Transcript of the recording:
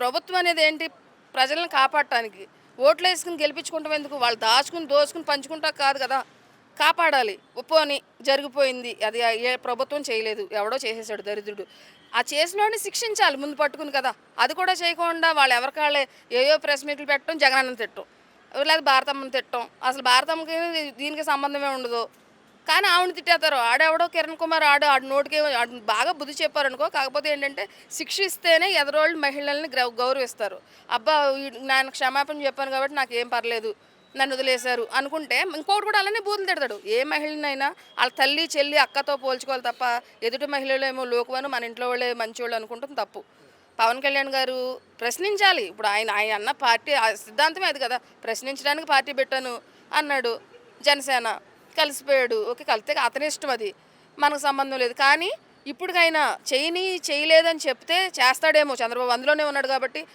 ప్రభుత్వం అనేది ఏంటి? ప్రజలను కాపాడటానికి. ఓట్లు వేసుకుని గెలిపించుకుంటాం ఎందుకు? వాళ్ళు దాచుకుని దోచుకుని పంచుకుంటా కాదు కదా. కాపాడాలి. ఉపోని జరిగిపోయింది. అది ఏ ప్రభుత్వం చేయలేదు. ఎవడో చేసేసాడు దరిద్రుడు. ఆ చేసినోడిని శిక్షించాలి. ముందు పట్టుకుని కదా. అది కూడా చేయకుండా వాళ్ళు ఎవరికాళ్ళే ఏయో ప్రెస్ మీట్లు పెట్టడం జగనన్న తిట్టం లేదా భారతమ్మని తిట్టం అసలు భారతమ్మకి దీనికి సంబంధమే ఉండదు. కానీ ఆవిడ తిట్టేస్తారు. ఆడెవడో కిరణ్ కుమార్ ఆడు ఆడు నోటికి బాగా బుద్ధి చెప్పారనుకో కాకపోతే ఏంటంటే శిక్షిస్తేనే ఎదరోళ్ళు మహిళల్ని గౌరవిస్తారు. అబ్బా నేను క్షమాపణ చెప్పాను కాబట్టి నాకు ఏం పర్లేదు నన్ను వదిలేశారు అనుకుంటే ఇంకోటి కూడా అలానే బూతులు తిడతాడు. ఏ మహిళనైనా వాళ్ళ తల్లి చెల్లి అక్కతో పోల్చుకోవాలి తప్ప ఎదుటి మహిళలేమో లోకువను మన ఇంట్లో వాళ్ళే మంచివాళ్ళు అనుకుంటాం తప్పు. పవన్ కళ్యాణ్ గారు ప్రశ్నించాలి. ఇప్పుడు ఆయన ఆయన అన్న పార్టీ ఆ సిద్ధాంతమే అది కదా. ప్రశ్నించడానికి పార్టీ పెట్టాను అన్నాడు జనసేన. కలిసిపోయాడు. ఓకే కలిస్తే అతని ఇష్టం అది. మనకు సంబంధం లేదు. కానీ ఇప్పటికైనా చేయని చేయలేదని చెప్తే చేస్తాడేమో చంద్రబాబు. అందులోనే ఉన్నాడు కాబట్టి